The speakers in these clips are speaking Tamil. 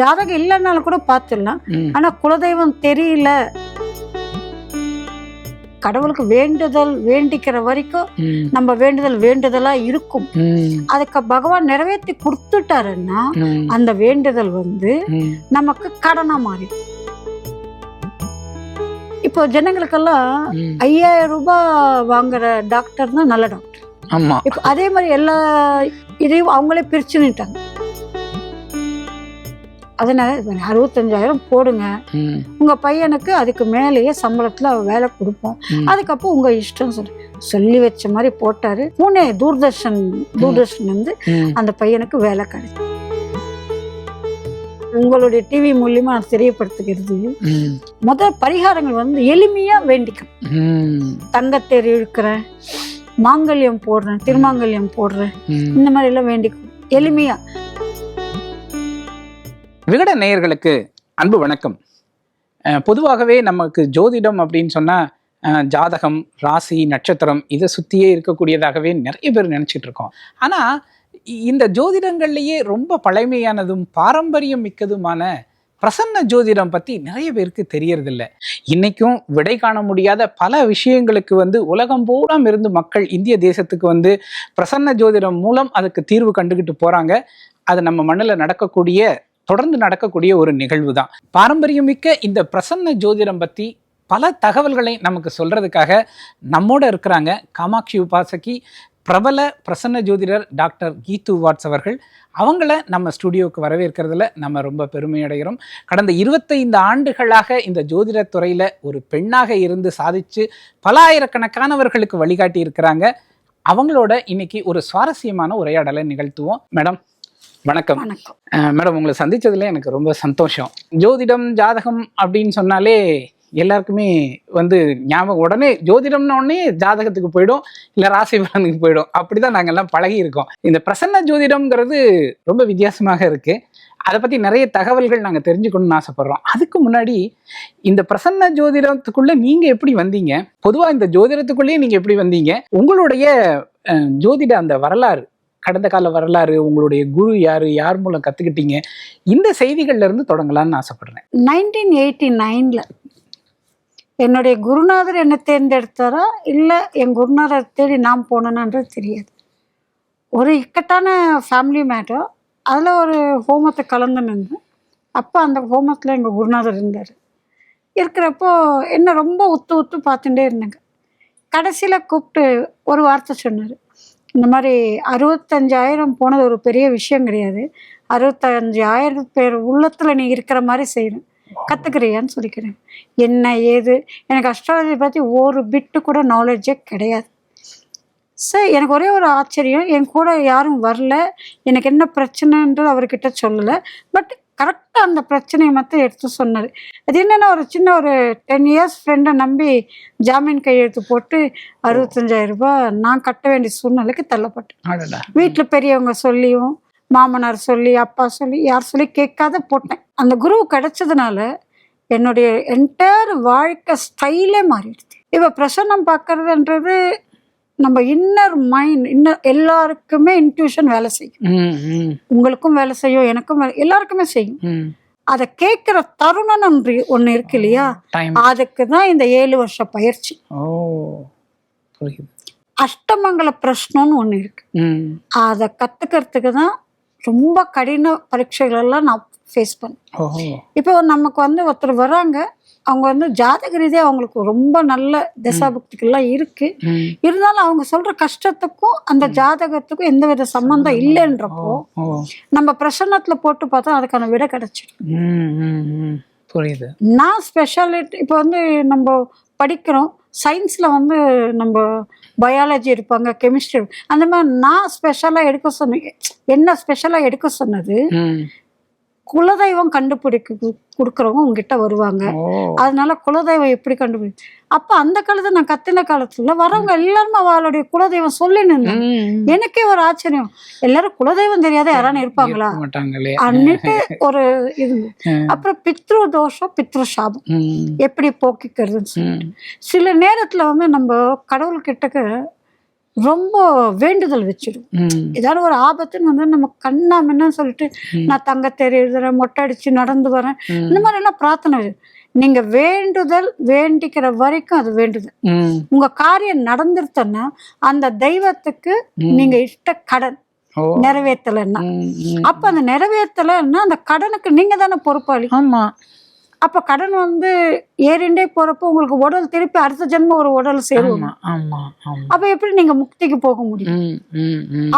ஜாதகம் இல்லைன்னாலும் கூட பார்த்துடலாம். ம், ஆனா குலதெய்வம் தெரியல. கடவுளுக்கு வேண்டுதல் வேண்டிக்கிற வரைக்கும் நம்ம வேண்டுதல் வேண்டுதலா இருக்கும். அதுக்கு பகவான் நிறைவேற்றி கொடுத்துட்டாருன்னா அந்த வேண்டுதல் வந்து நமக்கு கடனா மாறிடும் இப்போ ஜனங்களுக்கெல்லாம். ஐயாயிரம் ரூபாய் வாங்குற டாக்டர் தான் நல்ல டாக்டர். ஆமா. இப்போ அதே மாதிரி எல்லா இதையும் அவங்களே பிரிச்சுன்னுட்டாங்க. அதனால அறுபத்தஞ்சாயிரம் போடுங்க. உங்க பையனுக்கு அதுக்கு மேலேயே சம்பளத்துல வேலை கொடுப்போம். அதுக்கப்புறம் உங்க இஷ்டம் சொல்லி சொல்லி வச்ச மாதிரி போட்டாரு. பூனே தூர்தர்ஷன் தூர்தர்ஷன் வந்து அந்த பையனுக்கு வேலை கிடைச்சு. உங்களுடைய டிவி மூலியமா நான் தெரியப்படுத்துகிறது. முதல் பரிகாரங்கள் வந்து எளிமையா வேண்டிக்கணும். ம், தங்கத்தேர் இழுக்கிறேன் மாங்கல்யம் போடுறேன் திருமாங்கல்யம் போடுறேன். இந்த மாதிரி எல்லாம் வேண்டிக்கணும். எளிமையா. விகட நேயர்களுக்கு அன்பு வணக்கம். பொதுவாகவே நமக்கு ஜோதிடம் அப்படின்னு சொன்னால் ஜாதகம் ராசி நட்சத்திரம் இதை சுற்றியே இருக்கக்கூடியதாகவே நிறைய பேர் நினச்சிட்டு இருக்கோம். ஆனால் இந்த ஜோதிடங்கள்லேயே ரொம்ப பழமையானதும் பாரம்பரியம் மிக்கதுமான பிரசன்ன ஜோதிடம் பற்றி நிறைய பேருக்கு தெரியறதில்ல. இன்னைக்கும் விடை காண முடியாத பல விஷயங்களுக்கு வந்து உலகம் பூரா இருந்து மக்கள் இந்திய தேசத்துக்கு வந்து பிரசன்ன ஜோதிடம் மூலம் அதுக்கு தீர்வு கண்டுகிட்டு போகிறாங்க அது நம்ம மண்ணில் நடக்கக்கூடிய தொடர்ந்து நடக்கக்கூடிய ஒரு நிகழ்வு தான் பாரம்பரியமிக்க இந்த பிரசன்ன ஜோதிடம் பற்றி பல தகவல்களை நமக்கு சொல்றதுக்காக நம்மோட இருக்கிறாங்க காமாட்சி உபாசகி பிரபல பிரசன்ன ஜோதிடர் டாக்டர் கீத்து வாட்ஸ் அவர்கள். அவங்கள நம்ம ஸ்டுடியோவுக்கு வரவேற்கிறதுல நம்ம ரொம்ப பெருமை அடைகிறோம் கடந்த இருபத்தைந்து ஆண்டுகளாக இந்த ஜோதிடத் துறையில் ஒரு பெண்ணாக இருந்து சாதிச்சு பல ஆயிரக்கணக்கானவர்களுக்கு வழிகாட்டி இருக்கிறாங்க அவங்களோட இன்னைக்கு ஒரு சுவாரஸ்யமான உரையாடலை நிகழ்த்துவோம். மேடம் வணக்கம். மேடம் உங்களை சந்திச்சதுல எனக்கு ரொம்ப சந்தோஷம். ஜோதிடம் ஜாதகம் அப்படின்னு சொன்னாலே எல்லாருக்குமே வந்து ஞாபகம். உடனே ஜோதிடம்னு உடனே ஜாதகத்துக்கு போயிடும் இல்ல ராசி பலனுக்கு போயிடும். அப்படிதான் நாங்க எல்லாம் பழகி இருக்கோம் இந்த பிரசன்ன ஜோதிடம்ங்கிறது ரொம்ப வித்தியாசமாக இருக்கு. அதை பத்தி நிறைய தகவல்கள் நாங்க தெரிஞ்சுக்கணும்னு ஆசைப்படுறோம். அதுக்கு முன்னாடி இந்த பிரசன்ன ஜோதிடத்துக்குள்ள நீங்க எப்படி வந்தீங்க? பொதுவா இந்த ஜோதிடத்துக்குள்ளேயே நீங்க எப்படி வந்தீங்க? உங்களுடைய ஜோதிட அந்த வரலாறு கடந்த கால வரலாறு உங்களுடைய குரு யாரு யார் மூலம் கத்துக்கிட்டீங்க இந்த செய்திகள்ல இருந்து தொடங்கலாம்னு ஆசைப்படுறேன். நைன்டீன் எயிட்டி நைன்ல என்னுடைய குருநாதர் என்ன தேர்ந்தெடுத்தாரா? இல்லை என் குருநாதர் தேடி நான் போனேனான்றது தெரியாது. ஒரு இக்கட்டான ஃபேமிலி மேட்டர் அதில் ஒரு ஹோமத்தை கலந்து நின்று அப்போ அந்த ஹோமத்தில் எங்கள் குருநாதர் இருந்தார். இருக்கிறப்போ என்ன ரொம்ப உத்து உத்து பார்த்துட்டே இருந்தாங்க. கடைசியில் கூப்பிட்டு ஒரு வார்த்தை சொன்னார். இந்த மாதிரி அறுபத்தஞ்சாயிரம் போனது ஒரு பெரிய விஷயம் கிடையாது. அறுபத்தஞ்சாயிரம் பேர் உள்ளத்தில் நீ இருக்கிற மாதிரி செய்யணும். கற்றுக்கிறியான்னு சொல்லிக்கிறேன். என்ன ஏது? எனக்கு அஸ்ட்ராலஜி பற்றி ஒரு பிட்டு கூட நாலேஜே கிடையாது. சார் எனக்கு ஒரே ஒரு ஆச்சரியம். என் கூட யாரும் வரல. எனக்கு என்ன பிரச்சனைன்றது அவர்கிட்ட சொல்லலை. பட் கரெக்டாக அந்த பிரச்சனையை மட்டும் எடுத்து சொன்னார் அது என்னென்னா ஒரு சின்ன ஒரு டென் இயர்ஸ் ஃப்ரெண்டை நம்பி ஜாமீன் கையெழுத்து போட்டு அறுபத்தஞ்சாயிரம் ரூபாய் நான் கட்ட வேண்டிய சூழ்நிலைக்கு தள்ளப்பட்டேன். வீட்டில் பெரியவங்க சொல்லியும் மாமனார் சொல்லி அப்பா சொல்லி யார் சொல்லி கேட்காத போட்டேன். அந்த குரு கிடைச்சதுனால என்னுடைய என்டையர் வாழ்க்கை ஸ்டைலே மாறிடுது இப்போ பிரசன்னம் பார்க்கறதுன்றது நம்ம இன்னர் மைண்ட் இன்னர் எல்லாருக்குமே இன்ட்யூஷன் வேலை செய்யும். உங்களுக்கும் வேலை செய்யும் எனக்கும் எல்லாருக்குமே செய்யும். அதை கேட்குற தருணம் ஒன்று ஒன்று இருக்கு இல்லையா? அதுக்கு தான் இந்த ஏழு வருஷ பயிற்சி. அஷ்டமங்கல பிரஷ்னம்னு ஒன்று இருக்கு. அதை கற்றுக்கிறதுக்கு தான் ரொம்ப கடின பரீட்சைகள் எல்லாம் நான் ஃபேஸ் பண்ணேன். இப்போ நமக்கு வந்து ஒருத்தர் வராங்க அவங்க வந்து ஜாதக ரீதியாக அவங்களுக்கு ரொம்ப நல்ல தசாபக்திகள்லாம் இருக்கு. இருந்தாலும் அவங்க சொல்ற கஷ்டத்துக்கும் அந்த ஜாதகத்துக்கும் எந்த வித சம்பந்தம் இல்லைன்றப்போ நம்ம பிரசன்னத்துல போட்டு பார்த்தா அதுக்கான விடை கிடைச்சிடும். புரியுது. நான் ஸ்பெஷாலிட்டி இப்போ வந்து நம்ம படிக்கிறோம். சயின்ஸில் வந்து நம்ம பயாலஜி இருப்பாங்க கெமிஸ்ட்ரி அந்த மாதிரி நான் ஸ்பெஷலாக எடுக்க சொன்னேன் என்ன ஸ்பெஷலாக எடுக்க சொன்னது? குலதெய்வம் கண்டுபிடிக்க கொடுக்கறவங்க உங்ககிட்ட வருவாங்க. அதனால குலதெய்வம் எப்படி கண்டுபிடி அப்போ அந்த காலத்துல நான் கத்தின காலத்துல வரவங்க எல்லாருமே அவளுடைய குலதெய்வம் சொல்லி ம், எனக்கே ஒரு ஆச்சரியம். எல்லாரும் குலதெய்வம் தெரியாத யாரானு இருப்பாங்களா? அன்னிட்டு ஒரு இது அப்புறம் பித்ரு தோஷம் பித்ரு சாபம். எப்படி போக்கிக்கிறதுன்னு சொல்லி ம், சில நேரத்துல வந்து நம்ம கடவுள் கிட்டக்க ரொம்ப வேண்டுதல் வச்சிடும் ஏதாவது ஒரு ஆபத்துன்னு வந்து நம்ம கண்ணா என்னன்னு சொல்லிட்டு. நான் தங்கத்தேர் எழுதுறேன் மொட்டை அடிச்சு நடந்து வரேன். இந்த மாதிரி எல்லாம் பிரார்த்தனை நீங்க வேண்டுதல் வேண்டிக்கிற வரைக்கும் அது வேண்டுதல். உங்க காரியம் நடந்துருத்தன்னா அந்த தெய்வத்துக்கு நீங்க இஷ்ட கடன் நிறைவேற்றலைன்னா. அப்ப அந்த நிறைவேற்றலைன்னா அந்த கடனுக்கு நீங்க தானே பொறுப்பாளி. ஆமா. அப்ப கடன் வந்து ஏறிண்டே போறப்போ உங்களுக்கு உடல் திருப்பி அடுத்த ஜென்மம் ஒரு உடல் சேரும். அப்ப எப்படி நீங்க முக்திக்கு போக முடியும்?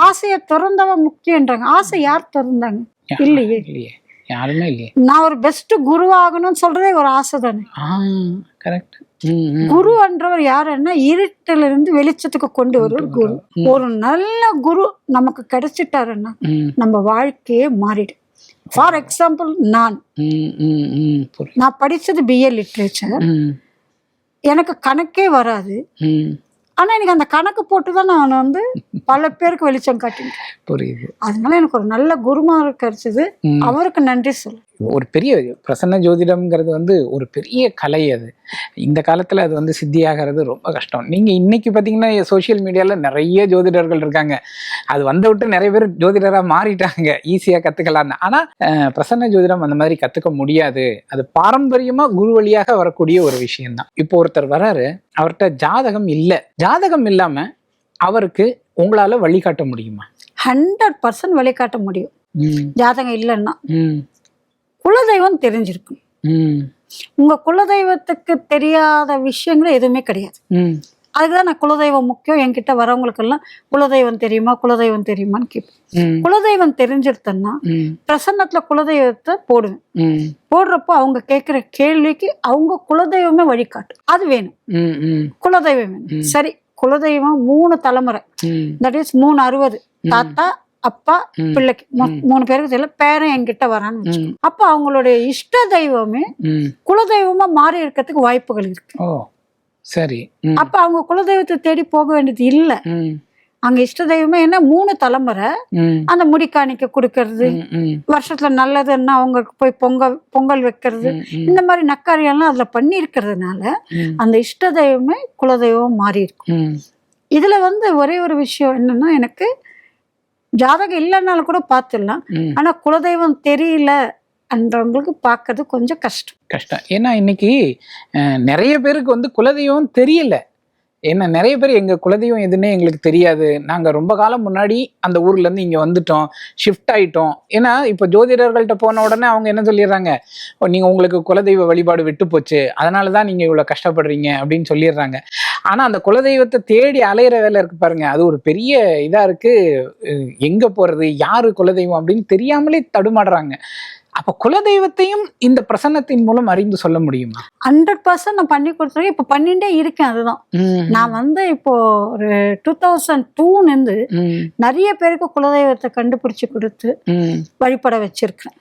ஆசையை திறந்தவன் முக்தின்றாங்க. ஆசை யார் திறந்தாங்க? இல்லையே. இல்லையே. யாருமே இல்லையே. நான் ஒரு பெஸ்ட் குரு ஆகணும்னு சொல்றதே ஒரு ஆசை தானே. கரெக்ட் குருன்றவர் யாருன்னா இருட்டில இருந்து வெளிச்சத்துக்கு கொண்டு வருவர் குரு. ஒரு நல்ல குரு நமக்கு கிடைச்சிட்டாருன்னா நம்ம வாழ்க்கையே மாறிடும். ஃபார் எக்ஸாம்பிள் நான். நான் படிச்சது பிஏ லிட்ரேச்சர் எனக்கு கணக்கே வராது. ம். ஆனா எனக்கு அந்த கணக்கு போட்டு தான் நான் வந்து பல பேருக்கு வெளிச்சம் காட்டினேன். புரியுது. அதனால எனக்கு ஒரு நல்ல குருமார் கிடைச்சது. அவருக்கு நன்றி சொல்லு. ஒரு பெரிய பிரசன்ன ஜோதிடம்ங்கிறது வந்து ஒரு பெரிய கலை அது. இந்த காலத்துல அது வந்து சித்தியாகிறது ரொம்ப கஷ்டம். நீங்க இன்னைக்கு பாத்தீங்கன்னா சோஷியல் மீடியால நிறைய ஜோதிடர்கள் இருக்காங்க. அது வந்த விட்டு நிறைய பேர் ஜோதிடரா மாறிட்டாங்க. ஈஸியா கத்துக்கலாம்னு. ஆனா அஹ், பிரசன்ன ஜோதிடம் அந்த மாதிரி கத்துக்க முடியாது. அது பாரம்பரியமா குரு வழியாக வரக்கூடிய ஒரு விஷயம்தான். இப்போ ஒருத்தர் வராரு அவர்கிட்ட ஜாதகம் இல்லை. ஜாதகம் இல்லாம அவருக்கு உங்களால வழிகாட்ட முடியுமா? ஹண்ட்ரட் பர்சன்ட் வழிகாட்ட முடியும். ஜாதகம் இல்லைன்னா. குலதெய்வம் தெரிஞ்சிருக்கும். உங்க குலதெய்வத்துக்கு தெரியாத விஷயங்கள் எதுவுமே கிடையாது. ம். அதுக்கு தான் நான் குலதெய்வம் முக்கியம். என்கிட்ட வரவங்களுக்கெல்லாம் குலதெய்வம் தெரியுமா குலதெய்வம் தெரியுமான்னு கேட்பேன். குலதெய்வம் தெரிஞ்சிருத்தேன்னா பிரசன்னத்துல குலதெய்வத்தை போடுவேன். போடுறப்போ அவங்க கேட்குற கேள்விக்கு அவங்க குலதெய்வமே வழிகாட்டும். அது வேணும். குலதெய்வம் வேணும். சரி குலதெய்வம் மூணு தலைமுறை. தட் இஸ் மூணு அறுபது. தாத்தா அப்பா. பிள்ளைக்கு மூணு பேருக்கு தெரியல பேரன் என்கிட்ட வரான்னு. அப்ப அவங்களுடைய இஷ்ட தெய்வமே குலதெய்வமா மாறி இருக்கிறதுக்கு வாய்ப்புகள் இருக்கு. சரி. அப்ப அவங்க குலதெய்வத்தை தேடி போக வேண்டியது இல்ல. அங்க இஷ்ட தெய்வமே என்ன மூணு தலைமுறை அந்த முடி காணிக்க கொடுக்கறது வருஷத்துல நல்லதுன்னா அவங்களுக்கு போய் பொங்கல் பொங்கல் வைக்கிறது இந்த மாதிரி நக்காரியெல்லாம் அதுல பண்ணி இருக்கிறதுனால அந்த இஷ்ட தெய்வமே குலதெய்வம் மாறி இருக்கும் இதுல வந்து ஒரே ஒரு விஷயம் என்னன்னா எனக்கு ஜாதகம் இல்லைன்னாலும் கூட பார்த்துடலாம். ஆனா குலதெய்வம் தெரியல என்றவங்களுக்கு பார்க்கறது கொஞ்சம் கஷ்டம். கஷ்டம். ஏன்னா இன்னைக்கு நிறைய பேருக்கு வந்து குலதெய்வம் தெரியல. ஏன்னா நிறைய பேர் எங்கள் குலதெய்வம் எதுன்னே எங்களுக்கு தெரியாது. நாங்கள் ரொம்ப காலம் முன்னாடி அந்த ஊர்லேருந்து இங்கே வந்துட்டோம். ஷிஃப்ட் ஆகிட்டோம் ஏன்னா இப்போ ஜோதிடர்கள்ட்ட போன உடனே அவங்க என்ன சொல்லிடுறாங்க? நீங்கள் உங்களுக்கு குலதெய்வ வழிபாடு விட்டு போச்சு. அதனால தான் நீங்கள் இவ்வளோ கஷ்டப்படுறீங்க அப்படின்னு சொல்லிடுறாங்க. ஆனால் அந்த குலதெய்வத்தை தேடி அலையிற வேலை இருக்கு பாருங்க. அது ஒரு பெரிய இதாக இருக்குது எங்கே போகிறது யார் குலதெய்வம் அப்படின்னு தெரியாமலே தடுமாடுறாங்க. அப்ப குலதெய்வத்தையும் இந்த பிரசன்னத்தின் மூலம் அறிந்து சொல்ல முடியுமா? ஹண்ட்ரட் பர்சன்ட் நான் பண்ணி கொடுத்துருக்கேன் இப்போ பண்ணிட்டே இருக்கேன் அதுதான். நான் வந்து இப்போ ஒரு டூ தௌசண்ட் டூலேருந்து ம், நிறைய பேருக்கு குலதெய்வத்தை கண்டுபிடிச்சு கொடுத்து. வழிபட வச்சிருக்கேன்.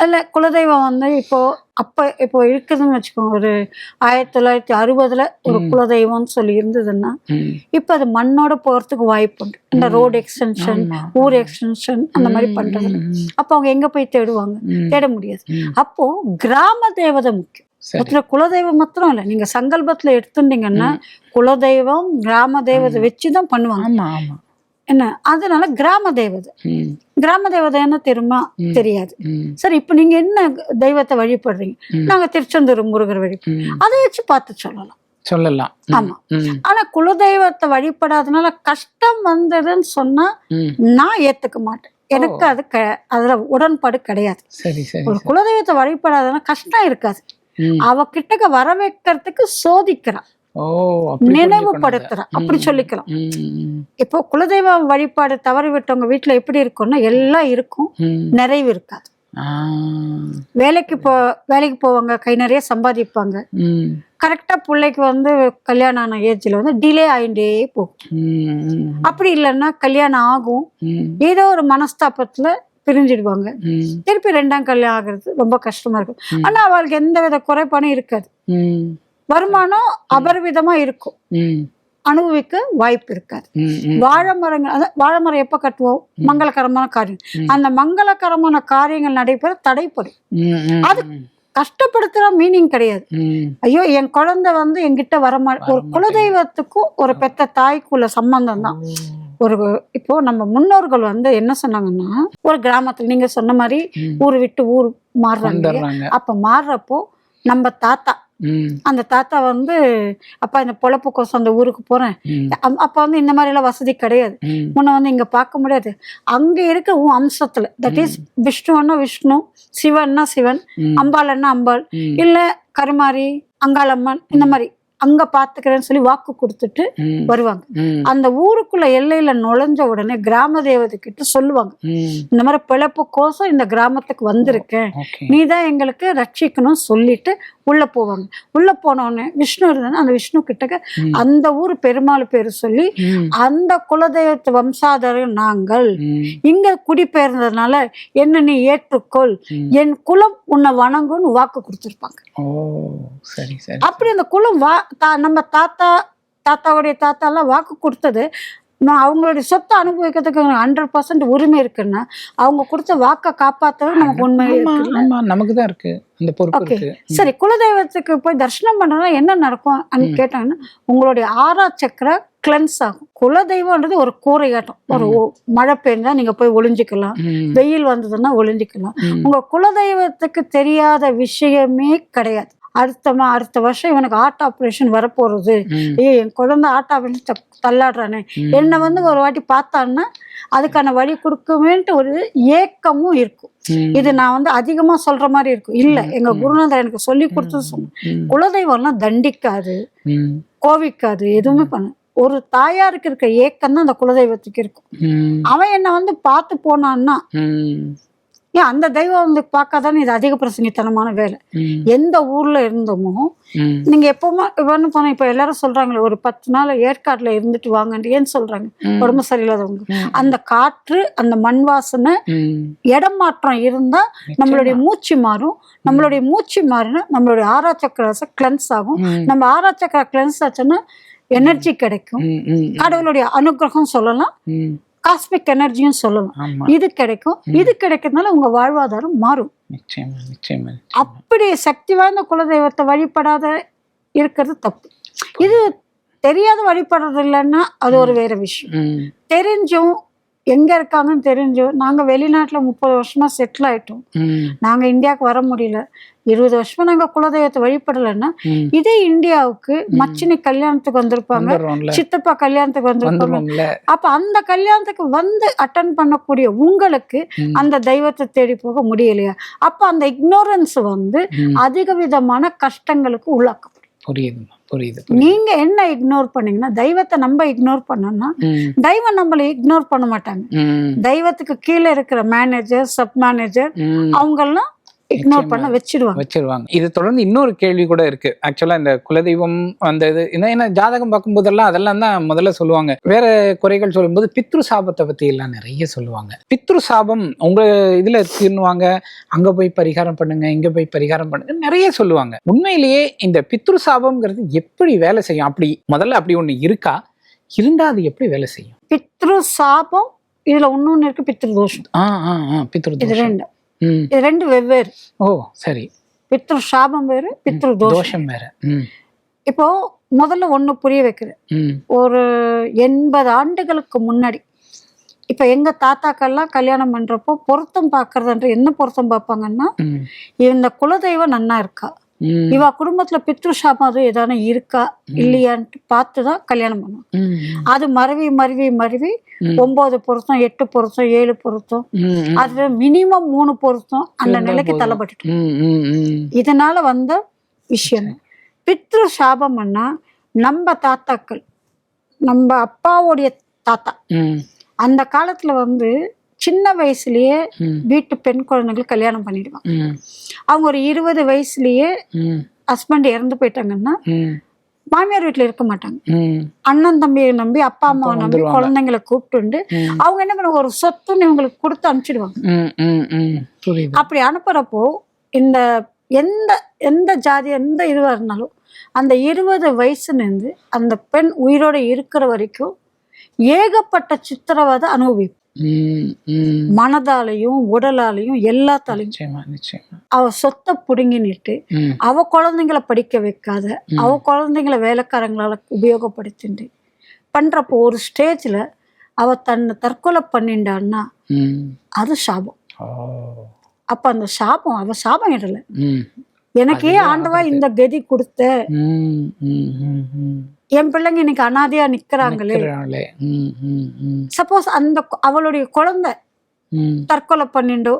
அதில் குலதெய்வம் வந்து இப்போ அப்போ இப்போ இருக்குதுன்னு வச்சுக்கோங்க. ஒரு ஆயிரத்தி தொள்ளாயிரத்தி அறுபதுல ஒரு. குலதெய்வம்னு சொல்லி இருந்ததுன்னா. இப்போ அது மண்ணோட போகிறதுக்கு வாய்ப்பு உண்டு. இந்த ரோடு எக்ஸ்டென்ஷன். ஊர் எக்ஸ்டென்ஷன் அந்த மாதிரி பண்றதுல ம், அப்போ அவங்க எங்க போய் தேடுவாங்க? தேட முடியாது. அப்போ கிராம தேவதை முக்கியம். அதுல குலதெய்வம் மாத்திரம் இல்லை. நீங்க சங்கல்பத்துல எடுத்துட்டீங்கன்னா குலதெய்வம் கிராம தெய்வத்தை வச்சுதான் பண்ணுவாங்க. ஆமா ஆமா. என்ன? அதனால கிராம தேவதை. ம், கிராம தேவதை என்ன தெரியுமா. தெரியாது. சரி இப்போ நீங்க என்ன தெய்வத்தை வழிபடுறீங்க. நாங்க திருச்செந்தூர் முருகர் வழிபடுறோம். அதை வச்சு பார்த்து சொல்லலாம். சொல்லலாம். ஆமா. ஆனா குலதெய்வத்தை வழிபடாதனால கஷ்டம் வந்ததுன்னு சொன்னா. நான் ஏத்துக்க மாட்டேன். எனக்கு அது க அதுல உடன்பாடு கிடையாது. ஒரு குலதெய்வத்தை வழிபடாதனா கஷ்டம் இருக்காது. அவ கிட்டக்க வர வைக்கிறதுக்கு சோதிக்கிறான். நினைவுபடுத்துறான். அப்படி. சொல்லிக்கலாம். இப்போ குலதெய்வ வழிபாடு தவறி விட்டவங்க வீட்டுல எப்படி இருக்கும்னா எல்லாம் இருக்கும். நிறைவு இருக்காது. வேலைக்கு போ வேலைக்கு போவாங்க கை நிறைய சம்பாதிப்பாங்க. கரெக்டா பிள்ளைக்கு வந்து கல்யாணம் ஆன ஏஜ்ல வந்து டிலே ஆயிட்டே போகும். அப்படி இல்லைன்னா கல்யாணம் ஆகும். ஏதோ ஒரு மனஸ்தாபத்துல பிரிஞ்சிடுவாங்க. திருப்பி ரெண்டாம் கல்யாணம் ஆகுறது ரொம்ப கஷ்டமா இருக்கும். ஆனா அவளுக்கு எந்த வித குறைபாடும் இருக்காது. வருமானம் அபரிவிதமா இருக்கும். அனுபவிக்க வாய்ப்பு இருக்காது. வாழை மரங்கள் வாழை மரம் எப்ப கட்டுவோம்? மங்களகரமான காரியம். அந்த மங்களகரமான காரியங்கள் நடைபெற தடைப்படும் அது-. கஷ்டப்படுத்துற மீனிங் கிடையாது. ஐயோ என் குழந்தை வந்து என்கிட்ட வரமா ஒரு குலதெய்வத்துக்கும் ஒரு பெத்த தாய்க்குள்ள சம்பந்தம் தான் ஒரு இப்போ நம்ம முன்னோர்கள் வந்து என்ன சொன்னாங்கன்னா ஒரு கிராமத்துல நீங்க சொன்ன மாதிரி. ஊர் விட்டு ஊர் மாறுறாங்க அப்ப மாறுறப்போ நம்ம தாத்தா அந்த தாத்தா வந்து அப்பா இந்த பொழப்புக்கோசம் அந்த ஊருக்கு போறேன். அப்ப வந்து இந்த மாதிரி எல்லாம் வசதி கிடையாது. உன்னை வந்து இங்க பார்க்க முடியாது. அங்க இருக்க உன் அம்சத்துல தட் இஸ் விஷ்ணுன்னா விஷ்ணு சிவன்னா சிவன் ம். அம்பாளன்னா அம்பாள். இல்ல கருமாரி அங்காளம்மன் இந்த மாதிரி. அங்க பாத்துக்கிறேன்னு சொல்லி வாக்கு கொடுத்துட்டு. வருவாங்க. அந்த ஊருக்குள்ள எல்லையில நுழைஞ்ச உடனே கிராம தேவதை கிட்ட சொல்லுவாங்க. இந்த மாதிரி பிழப்புக்கோசம் இந்த கிராமத்துக்கு வந்திருக்கேன் ஓகே நீ தான் எங்களுக்கு ரட்சிக்கணும் சொல்லிட்டு உள்ள போவாங்க உள்ள போன உடனே விஷ்ணு இருந்தா அந்த விஷ்ணு கிட்டக்க. அந்த ஊர் பெருமாள் பேரு சொல்லி. அந்த குலதெய்வத்து வம்சாதரர் நாங்கள். இங்க குடிபெயர்ந்ததுனால என்ன நீ ஏற்றுக்கொள். என் குலம் உன்னை வணங்கும்னு வாக்கு கொடுத்திருப்பாங்க ஓ சரி சரி அப்படி அந்த குலம் வா தா- நம்ம தாத்தா தாத்தாவுடைய தாத்தா எல்லாம் வாக்கு கொடுத்தது. நான் அவங்களுடைய சொத்தை அனுபவிக்கிறதுக்கு ஹண்ட்ரட் பர்சன்ட் உரிமை இருக்குன்னா அவங்க கொடுத்த வாக்கை காப்பாத்துறது நமக்கு உண்மை ஆமா நமக்கு தான் இருக்கு. அந்த பொறுப்பு சரி குலதெய்வத்துக்கு போய் தரிசனம் பண்ணனா என்ன நடக்கும். கேட்டாங்கன்னா உங்களுடைய ஆறா சக்கர கிளென்ஸ் ஆகும். குலதெய்வம்ன்றது ஒரு கூரையாட்டம். ஒரு மழை பெய்ஞ்சா நீங்க போய் ஒளிஞ்சுக்கலாம். வெயில் வந்ததுன்னா ஒளிஞ்சுக்கலாம். உங்க குலதெய்வத்துக்கு தெரியாத விஷயமே கிடையாது. அடுத்த மா அடுத்த வருஷம் இவனுக்கு ஹார்ட் ஆப்ரேஷன் வரப்போறது. ஐயோ என் குழந்தை ஹார்ட் ஆப்ரேஷன் தள்ளாடுறானே. என்னை வந்து ஒரு வாட்டி பார்த்தான்னா அதுக்கான வழி கொடுக்குமேன்ட்டு ஒரு ஏக்கமும் இருக்கும். இது நான் வந்து அதிகமா சொல்ற மாதிரி இருக்கும் இல்ல எங்க குருநாதர் எனக்கு சொல்லி கொடுத்தது சொன்னேன். குலதெய்வம்லாம் தண்டிக்காது. கோவிக்காது எதுவுமே பண்ண ஒரு தாயாருக்கு இருக்க ஏக்கம் தான் அந்த குலதெய்வத்துக்கு இருக்கும். அவன் என்ன வந்து பார்த்து போனான்னா. ஏன் அந்த தெய்வம் வந்து பார்க்காதானே இது அதிக பிரசங்கித்தனமான வேலை. எந்த ஊர்ல இருந்தோமோ. நீங்க எப்பவுமே இப்ப போன இப்ப எல்லாரும் சொல்றாங்களே ஒரு பத்து நாள் ஏற்காட்டுல இருந்துட்டு வாங்கன்ட்டு ஏன் சொல்றாங்க. உடம்பு சரியில்லாதவங்க. அந்த காற்று அந்த மண் வாசனை. இடம் மாற்றம் இருந்தா நம்மளுடைய மூச்சு மாறும் நம்மளுடைய மூச்சு மாறினா நம்மளுடைய ஆறா சக்கரத்தை கிளென்ஸ் ஆகும். நம்ம ஆறா சக்கர கிளென்ஸ் ஆச்சுன்னா எனர்ஜி கிடைக்கும். கடவுளுடைய அனுகிரகம் சொல்லலாம். காஸ்மிக் எனர்ஜியும் சொல்லலாம் இது கிடைக்கும். இது கிடைக்கிறதுனால உங்க வாழ்வாதாரம் மாறும். அப்படி சக்தி வாய்ந்த குலதெய்வத்தை வழிபடாத இருக்கிறது தப்பு. இது தெரியாத வழிபடுறது இல்லைன்னா அது ஒரு வேற விஷயம். தெரிஞ்சும் எங்க இருக்காங்கன்னு தெரிஞ்சும் நாங்க வெளிநாட்டுல முப்பது வருஷமா செட்டில் ஆயிட்டோம். நாங்க இந்தியாவுக்கு வர முடியல. இருபது வருஷமா நாங்க குலதெய்வத்தை வழிபடலைன்னா. இதே இந்தியாவுக்கு மச்சினி கல்யாணத்துக்கு வந்திருப்பாங்க. சித்தப்பா கல்யாணத்துக்கு வந்திருப்பாங்க. அப்ப அந்த கல்யாணத்துக்கு வந்து அட்டன் பண்ணக்கூடிய உங்களுக்கு. அந்த தெய்வத்தை தேடி போக முடியலையா? அப்ப அந்த இக்னோரன்ஸ் வந்து. அதிக விதமான கஷ்டங்களுக்கு உள்ளாக்கப்படும். புரியுதுமா? புரியுது நீங்க என்ன இக்னோர் பண்ணீங்கன்னா தெய்வத்தை நம்ம இக்னோர் பண்ணோம்னா. தெய்வம் நம்மளை இக்னோர் பண்ண மாட்டாங்க. தெய்வத்துக்கு கீழே இருக்கிற மேனேஜர் சப் மேனேஜர். அவங்கெல்லாம் இக்னோர் பண்ண வச்சிடுவாங்க வச்சிருவாங்க. இது தொடர்ந்து இன்னொரு கேள்வி கூட இருக்கு. ஆக்சுவலா இந்த குலதெய்வம் அந்த இது என்ன என்ன ஜாதகம் பார்க்கும்போதெல்லாம் அதெல்லாம் தான் முதல்ல சொல்லுவாங்க. வேற குறைகள் சொல்லும்போது பித்ரு சாபத்தை பத்தி எல்லாம் நிறைய சொல்லுவாங்க. பித்ரு சாபம் உங்க இதுல இருக்குன்னுவாங்க. அங்க போய் பரிகாரம் பண்ணுங்க இங்க போய் பரிகாரம் பண்ணுங்க நிறைய சொல்லுவாங்க. உண்மையிலேயே இந்த பித்ரு சாபம்ங்கிறது எப்படி வேலை செய்யும்? அப்படி முதல்ல அப்படி ஒண்ணு இருக்கா? இருந்தா அது எப்படி வேலை செய்யும்? பித்ரு சாபம் இதுல இன்னொன்னு இருக்கு பித்ரு தோஷம். ஆ ஆ பித்ரு இது ரெண்டு. இது ரெண்டு வெவ்வேறு. ஓ சரி. பித்ரு சாபம் வேறு பித்ரு தோஷம் வேற. இப்போ முதல்ல ஒண்ணு புரிய வைக்கிறேன். ஒரு எண்பது ஆண்டுகளுக்கு முன்னாடி இப்ப எங்க தாத்தாக்கெல்லாம் கல்யாணம் பண்றப்போ பொருத்தம் பார்க்கறதுன்ற என்ன பொருத்தம் பார்ப்பாங்கன்னா இந்த குலதெய்வம் நன்னா இருக்கா? இவ குடும்பத்துல பித்ரு சாபம் ஏதான இருக்கா இல்லையான்ட்டு பார்த்துதான் கல்யாணம் பண்ணுவாங்க ம். அது மருவி மருவி மருவி. ஒன்பது பொருத்தம் எட்டு பொருத்தம் ஏழு பொருத்தம். அது மினிமம் மூணு பொருத்தம் அந்த நிலைக்கு ம். இதனால வந்த விஷயம். பித்ரு சாபம்னா நம்ம தாத்தாக்கள் நம்ம அப்பாவுடைய தாத்தா. அந்த காலத்துல வந்து சின்ன வயசுலயே வீட்டு பெண் குழந்தைகள் கல்யாணம் பண்ணிடுவாங்க. அவங்க ஒரு இருபது வயசுலயே ஹஸ்பண்ட் இறந்து போயிட்டாங்கன்னா மாமியார் வீட்டுல இருக்க மாட்டாங்க. அண்ணன் தம்பியை நம்பி அப்பா அம்மாவை நம்பி. குழந்தைங்களை கூப்பிட்டு அவங்க என்ன பண்ணுவாங்க? ஒரு சொத்துன்னு இவங்களுக்கு கொடுத்து அனுப்பிச்சிடுவாங்க. அப்படி அனுப்புறப்போ இந்த எந்த எந்த ஜாதி எந்த இதுவா இருந்தாலும் அந்த இருபது வயசுலேருந்து அந்த பெண் உயிரோட இருக்கிற வரைக்கும் ஏகப்பட்ட சித்திரவதை அனுபவிப்போம் மனதாலையும் உடலாலையும் எல்லாத்தாலையும் அவ சொத்தை புடுங்கினிட்டு அவ குழந்தைங்கள படிக்க வைக்காத அவ குழந்தைங்கள வேலைக்காரங்களால உபயோகப்படுத்திட்டு பண்றப்போ ஒரு ஸ்டேஜ்ல அவ தன்னை தற்கொலை பண்ணிண்டான்னா அது சாபம். அப்ப அந்த சாபம் அவ சாபம் இடல. எனக்கே ஆண்டவா இந்த கதி கொடுத்த என் பிள்ளைங்க இன்னைக்கு அனாதையா நிக்கிறாங்களே. சப்போஸ் அந்த அவளுடைய குழந்தை தற்கொலை பண்ணிண்டோ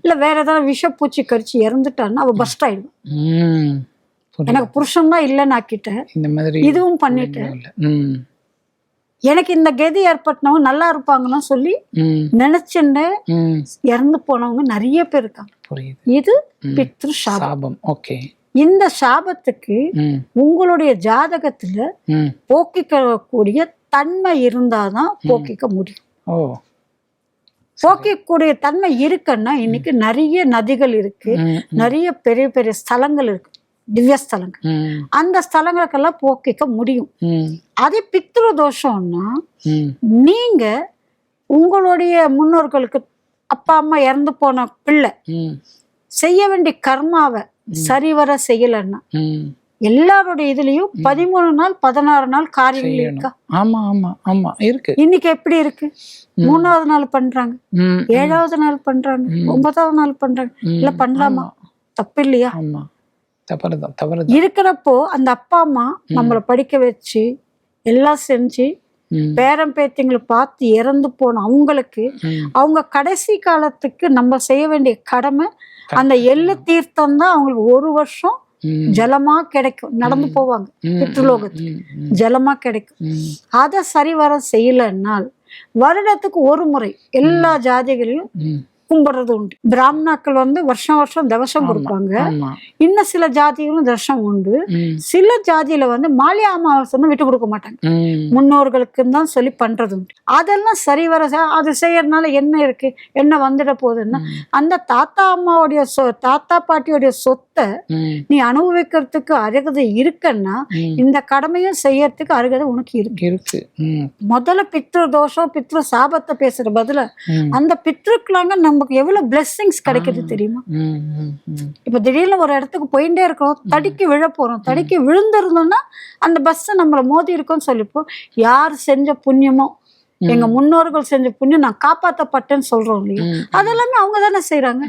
இல்ல வேற ஏதாவது விஷப்பூச்சி கடிச்சு இறந்துட்டான்னா அவ பஸ்ட் ஆயிடுவா ம். புரியுது. எனக்கு புருஷன் தான் இல்லைன்னு ஆக்கிட்டேன். இந்த மாதிரி இதுவும் பண்ணிட்டேன். எனக்கு இந்த கதி ஏற்பட்டவங்க நல்லா இருப்பாங்கன்னு சொல்லி ம். இறந்து போனவங்க நிறைய பேர் இருக்காங்க. இது. பித்ரு சாபம். ஓகே. இந்த சாபத்துக்கு உங்களுடைய ஜாதகத்துல போக்கிக்கக்கூடிய தன்மை இருந்தாதான் போக்கிக்க முடியும். போக்கிக்கூடிய தன்மை இருக்குன்னா இன்னைக்கு நிறைய நதிகள் இருக்கு. நிறைய பெரிய பெரிய ஸ்தலங்கள் இருக்கு. திவ்ய ஸ்தலங்கள். அந்த ஸ்தலங்களுக்கெல்லாம் போக்கிக்க முடியும். அதே பித்ரு தோஷம்னா நீங்க உங்களுடைய முன்னோர்களுக்கு அப்பா அம்மா இறந்து போன பிள்ளை செய்ய வேண்டிய கர்மாவை சரிவர செய்யலைன்னா. எல்லாருடைய இதுலயும் பதிமூணு நாள் பதினாறு நாள் காரியங்கள் இருக்கா? ஆமா ஆமா ஆமா இருக்கு. இன்னைக்கு எப்படி இருக்கு? மூணாவது நாள் பண்றாங்க. ஏழாவது நாள் பண்றாங்க. ஒன்பதாவது நாள் பண்றாங்க. இல்ல பண்ணலாமா? தப்பு இல்லையா ஆமா. தவறுதான் தவறுதான். இருக்கிறப்போ அந்த அப்பா அம்மா நம்மளை படிக்க வச்சு எல்லாம் செஞ்சு பேரம் பேத்திங்களை பார்த்து இறந்து போன அவங்களுக்கு அவங்க கடைசி காலத்துக்கு நம்ம செய்ய வேண்டிய கடமை அந்த எள்ளு தீர்த்தம் தான் அவங்களுக்கு ஒரு வருஷம் ஜலமா கிடைக்கும். நடந்து போவாங்க பித்ருலோகத்துக்கு. ஜலமா கிடைக்கும். அதை சரிவர செய்யலைன்னால் வருடத்துக்கு ஒரு முறை எல்லா ஜாதிகளையும். கும்பிடுறது உண்டு. பிராமணாக்கள் வந்து வருஷம் வருஷம் தவசம் கொடுப்பாங்க. இன்னும் சில ஜாதிகளும் தர்ஷம் உண்டு. சில ஜாதியில வந்து மாலியா அமாவாசை விட்டு கொடுக்க மாட்டாங்க. முன்னோர்களுக்கு தான் சொல்லி பண்றது உண்டு. அதெல்லாம் சரிவர செ- அது செய்யறதுனால என்ன இருக்கு? என்ன வந்துட போகுதுன்னா அந்த தாத்தா அம்மாவுடைய தாத்தா பாட்டியோடைய சொத்தை ம், நீ அனுபவிக்கிறதுக்கு அருகதை இருக்குன்னா. இந்த கடமையும் செய்யறதுக்கு அருகதை உனக்கு இருக்கு. இருக்கு. முதல்ல பித்ரு தோஷம் பித்ரு சாபத்தை பேசுற பதில அந்த பித்ருக்களாங்க நமக்கு எவ்வளவு பிளெஸ்ஸிங்ஸ் கிடைக்குது தெரியுமா. இப்ப திடீர்னு ஒரு இடத்துக்கு போயிட்டே இருக்கிறோம் தடிக்கி விழ போறோம் தடிக்கி விழுந்திருந்தோம்னா அந்த பஸ் நம்மளை மோதி இருக்கோம்னு சொல்லிப்போம். யார் செஞ்ச புண்ணியமோ எங்க முன்னோர்கள் செஞ்ச புண்ணியம் நான் காப்பாத்தப்பட்டேன்னு சொல்றோம் இல்லையா. அதெல்லாமே அவங்க தானே செய்யறாங்க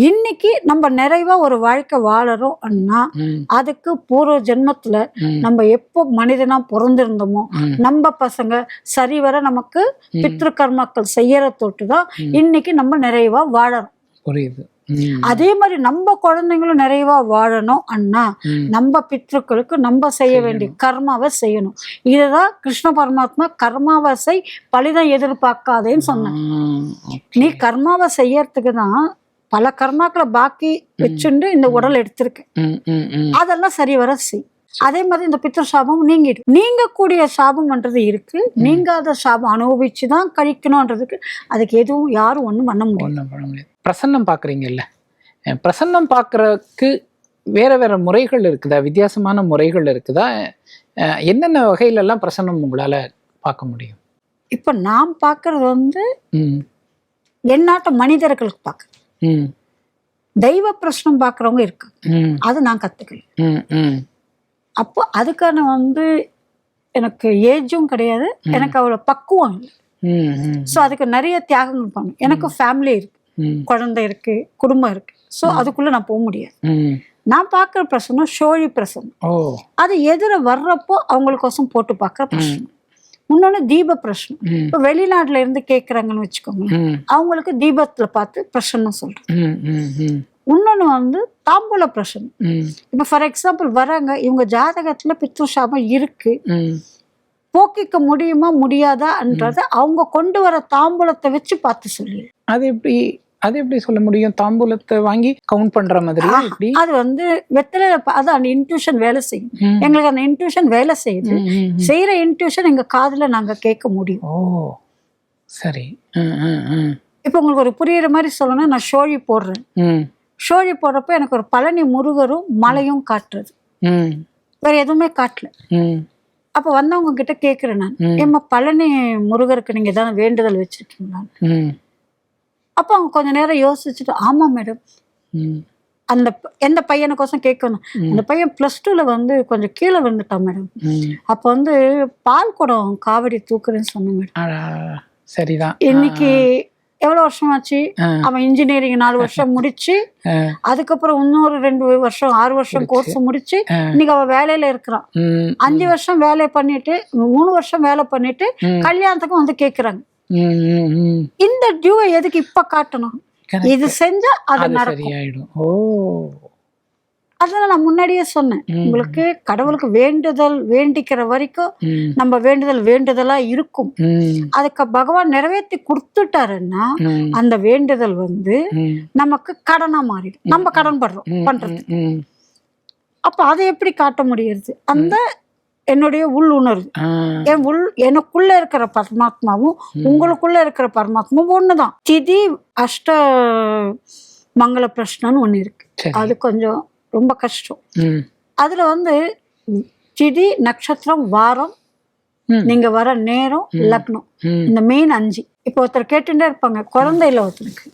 இன்னைக்கு நம்ம நிறைவா ஒரு வாழ்க்கை வாழறோம் அண்ணா ம், அதுக்கு பூர்வ ஜென்மத்துல. நம்ம எப்போ மனிதனா பிறந்திருந்தோமோ. நம்ம பசங்க சரிவர நமக்கு பித்ரு கர்மாக்கள் செய்யற தொட்டு தான் இன்னைக்கு நம்ம நிறைவா வாழறோம். புரியுது. அதே மாதிரி நம்ம குழந்தைங்களும் நிறைவா வாழணும் அண்ணா. நம்ம பித்ருக்களுக்கு நம்ம செய்ய வேண்டிய கர்மாவை செய்யணும். இதுதான் கிருஷ்ண பரமாத்மா கர்மாவை செய் பலிதான் எதிர்பார்க்காதேன்னு சொன்னான் ம், நீ கர்மாவை செய்யறதுக்கு தான் பல கர்மாக்களை பாக்கி வச்சுண்டு இந்த உடல் எடுத்திருக்கேன். அதெல்லாம் சரிவர செய். அதே மாதிரி இந்த பித்ரு சாபம் நீங்கிடும் நீங்கக்கூடிய சாபம்ன்றது இருக்கு. நீங்காத சாபம் அனுபவிச்சு தான் கழிக்கணும்ன்றதுக்கு அதுக்கு எதுவும் யாரும் ஒண்ணும் பண்ண முடியாது. பிரசன்னம் பாக்குறீங்கல்ல. பிரசன்னம் பார்க்கறதுக்கு வேற வேற முறைகள் இருக்குதா? வித்தியாசமான முறைகள் இருக்குதா? என்னென்ன வகையில எல்லாம் பிரசன்னம் உங்களால பார்க்க முடியும்? இப்ப நாம் பார்க்கறது வந்து ம். எந்நாட்டு மனிதர்களுக்கு பார்க்க தெய்வ பிரச்சனம் பார்க்கறவங்க இருக்கு. அது நான் கத்துக்கல. அப்போ அதுக்கான வந்து எனக்கு ஏஜும் கிடையாது. எனக்கு அவ்வளோ பக்குவம் இல்லை. ஸோ அதுக்கு நிறைய தியாகங்கள் பண்ணும் எனக்கு ஃபேமிலி இருக்கு. குழந்தை இருக்கு குடும்பம் இருக்கு. ஸோ அதுக்குள்ள நான் போக முடியாது. நான் பார்க்குற பிரசனம் ஷோழி பிரசனம் அது எதிர வர்றப்போ அவங்களுக்கோசம் போட்டு பார்க்குற பிரச்சனை இன்னொன்று தீப பிரச்சனை ம். இப்போ வெளிநாட்டுல இருந்து கேட்குறாங்கன்னு வச்சுக்கோங்களேன் ம். அவங்களுக்கு தீபத்துல பார்த்து பிரச்சனை சொல்றேன் இன்னொன்று வந்து தாம்பூல பிரச்சனை ம். இப்போ ஃபார் எக்ஸாம்பிள் வராங்க இவங்க ஜாதகத்துல பித்ரு சாபம் இருக்கு போக்கிக்க முடியுமா முடியாதான்றத அவங்க கொண்டு வர தாம்பூலத்தை வச்சு பார்த்து சொல்லி அது எப்படி அது எப்படி சொல்ல முடியும்? தாம்பூலத்தை வாங்கி கவுண்ட் பண்ற எப்படி? அது வந்து வெத்தலையில பா- அது அந்த இன்ட்யூஷன் வேலை செய்யும். எங்களுக்கு அந்த இன்ட்யூஷன் வேலை செய்யுது. செய்யற இன்ட்யூஷன் எங்க காதுல நாங்க கேட்க முடியும். ஓ சரி. இப்போ உங்களுக்கு ஒரு புரியுற மாதிரி சொல்லணும்னா நான் ஷோழி போடுறேன். ஷோழி போடுறப்ப எனக்கு ஒரு பழனி முருகரும் மலையும் காட்டுறது. வேற எதுவுமே காட்டல. அப்போ வந்தவங்க கிட்ட கேட்குறேன் நான். ம். ஏம்மா பழனி முருகருக்கு நீங்கள் தானே வேண்டுதல் வச்சுருக்கீங்களா? அப்போ அவங்க கொஞ்ச நேரம் யோசிச்சுட்டு ஆமாம் மேடம் அந்த எந்த பையனுக்கோசம் கேட்கணும். அந்த பையன் ப்ளஸ் டூவில் வந்து கொஞ்சம் கீழே விழுந்துட்டான் மேடம் அப்போ வந்து பால் குடம் காவடி தூக்குறேன்னு சொன்னேன் மேடம் சரிதான். இன்னைக்கு எவ்வளோ வருஷமாச்சு? அவன் இன்ஜினியரிங் நாலு வருஷம் முடிச்சு அதுக்கப்புறம் இன்னொரு ரெண்டு வருஷம் ஆறு வருஷம் கோர்ஸ் முடிச்சு. இன்னைக்கு அவன் வேலையில இருக்கிறான். அஞ்சு வருஷம் வேலை பண்ணிட்டு மூணு வருஷம் வேலை பண்ணிட்டு. கல்யாணத்துக்கும் வந்து ம். இந்த டியூவை எதுக்கு இப்ப காட்டணும். இது செஞ்சா அது சரியாயிடும். ஓ. அதனால நான் முன்னாடியே சொன்னேன். உங்களுக்கு கடவுளுக்கு வேண்டுதல் வேண்டிக்கிற வரைக்கும் நம்ம வேண்டுதல் வேண்டுதலா இருக்கும். அதுக்கு பகவான் நிறைவேற்றி கொடுத்துட்டாருன்னா அந்த வேண்டுதல் வந்து நமக்கு கடனா மாறிடும். நம்ம கடன் படுறோம் பண்றது. அப்ப அதை எப்படி காட்ட முடியுது? அந்த என்னுடைய உள் உணர்வு என் உள் எனக்குள்ள இருக்கிற பரமாத்மாவும் உங்களுக்குள்ள இருக்கிற பரமாத்மாவும் ஒண்ணுதான். திதி அஷ்ட மங்கள பிரஷ்னன்னு ஒண்ணு இருக்கு. அது கொஞ்சம் ரொம்ப கஷ்டம். அதுல வந்து திதி நட்சத்திரம் வாரம் நீங்க வர நேரம் லக்னம். இந்த மெயின் அஞ்சு. இப்போ ஒருத்தர் கேட்டுட்டே இருப்பாங்க குழந்தை இல்லை ஒருத்தருக்கு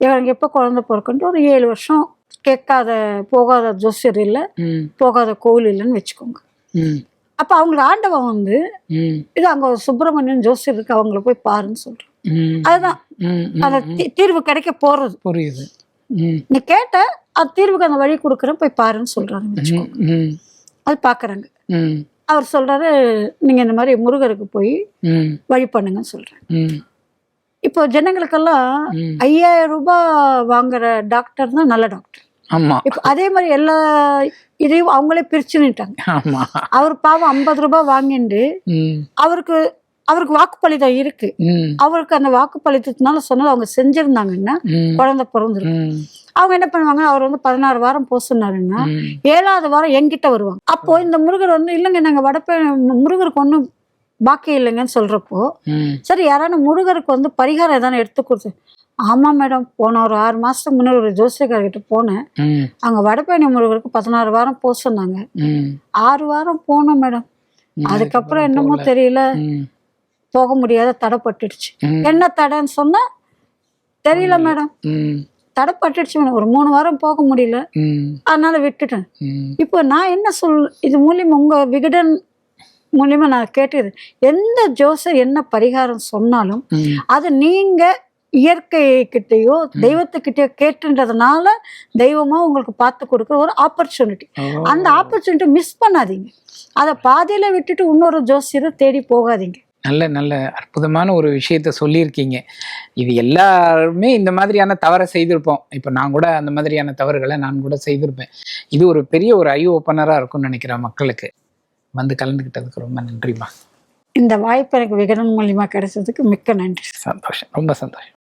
இவனுக்கு எப்போ குழந்தை பிறக்குன்ட்டு ஒரு ஏழு வருஷம் கேட்காத போகாத ஜோசியர் இல்லை போகாத கோவில் இல்லைன்னு வச்சுக்கோங்க. அப்போ அவங்களுக்கு ஆண்டவன் வந்து இது அங்கே சுப்பிரமணியன் ஜோசியர் இருக்கு அவங்கள போய் பாருன்னு சொல்கிறேன் ம், அதுதான். அந்த தீர்வு கிடைக்க போறது. புரியுது. நீ கேட்ட அது தீர்வுக்கு அந்த வழி கொடுக்குறேன் போய் பாருன்னு சொல்றாரு அது பார்க்குறாங்க ம், அவர் சொல்றாரு நீங்க இந்த மாதிரி முருகருக்கு போய் வழி பண்ணுங்கன்னு சொல்றேன் இப்போ ஜனங்களுக்கெல்லாம். ஐயாயிரம் ரூபாய் வாங்குற டாக்டர் தான் நல்ல டாக்டர். ஆமா. இப்போ அதே மாதிரி எல்லா இதையும் அவங்களே பிரிச்சு நிட்டாங்க ஆமா. அவர் பாவம் ஐம்பது ரூபாய் வாங்கிட்டு அவருக்கு அவருக்கு வாக்குப்பளிதம் இருக்கு. அவருக்கு அந்த வாக்குப்பளித்தத்தினால சொன்னது அவங்க செஞ்சிருந்தாங்கன்னா குழந்தை பிறந்திருக்கு. அவங்க என்ன பண்ணுவாங்க? அவர் வந்து பதினாறு வாரம் ம். ஏழாவது வாரம் என்கிட்ட வருவாங்க. அப்போ இந்த முருகர் வந்து இல்லைங்க நாங்க வடப்பே முருகருக்கு ஒன்றும் பாக்கி இல்லைங்கன்னு சொல்றப்போ சரி யாரான முருகருக்கு வந்து பரிகாரம் எதானே எடுத்து கொடுத்து ஆமா மேடம் போன ஒரு ஆறு மாசத்துக்கு முன்னாடி ஒரு ஜோசியக்காரர்கிட்ட போனேன். அங்க வடபழனி முருகருக்கு பதினாறு வாரம் போக சொன்னாங்க. ஆறு வாரம் போனோம் மேடம். அதுக்கப்புறம் என்னமோ தெரியல. போக முடியாத தடைப்பட்டுடுச்சு. என்ன தடைன்னு சொன்னா தெரியல மேடம். தடைப்பட்டுடுச்சு மேடம். ஒரு மூணு வாரம் போக முடியல. அதனால விட்டுட்டேன். இப்போ நான் என்ன சொல் இது மூலியமா உங்க விகடன் மூலியமா நான் கேட்டது எந்த ஜோசர் என்ன பரிகாரம் சொன்னாலும் அது நீங்க இயற்கை கிட்டேயோ தெய்வத்துக்கிட்டயோ கேட்டுன்றதுனால தெய்வமா உங்களுக்கு பார்த்து கொடுக்குற ஒரு ஆப்பர்ச்சுனிட்டி. அந்த ஆப்பர்ச்சுனிட்டி மிஸ் பண்ணாதீங்க. அதை பாதியில விட்டுட்டு இன்னொரு ஜோசியரை தேடி போகாதீங்க. நல்ல நல்ல அற்புதமான ஒரு விஷயத்த சொல்லியிருக்கீங்க. இது எல்லாருமே இந்த மாதிரியான தவறை செய்திருப்போம். இப்போ நான் கூட அந்த மாதிரியான தவறுகளை நான் கூட செய்திருப்பேன். இது ஒரு பெரிய ஒரு ஐ ஓப்பனராக இருக்கும்னு நினைக்கிறேன் மக்களுக்கு. வந்து கலந்துக்கிட்டதுக்கு ரொம்ப நன்றிம்மா. இந்த வாய்ப்பு எனக்கு விகடன் மூலியமா கிடைச்சதுக்கு மிக்க நன்றி. சந்தோஷம். ரொம்ப சந்தோஷம்.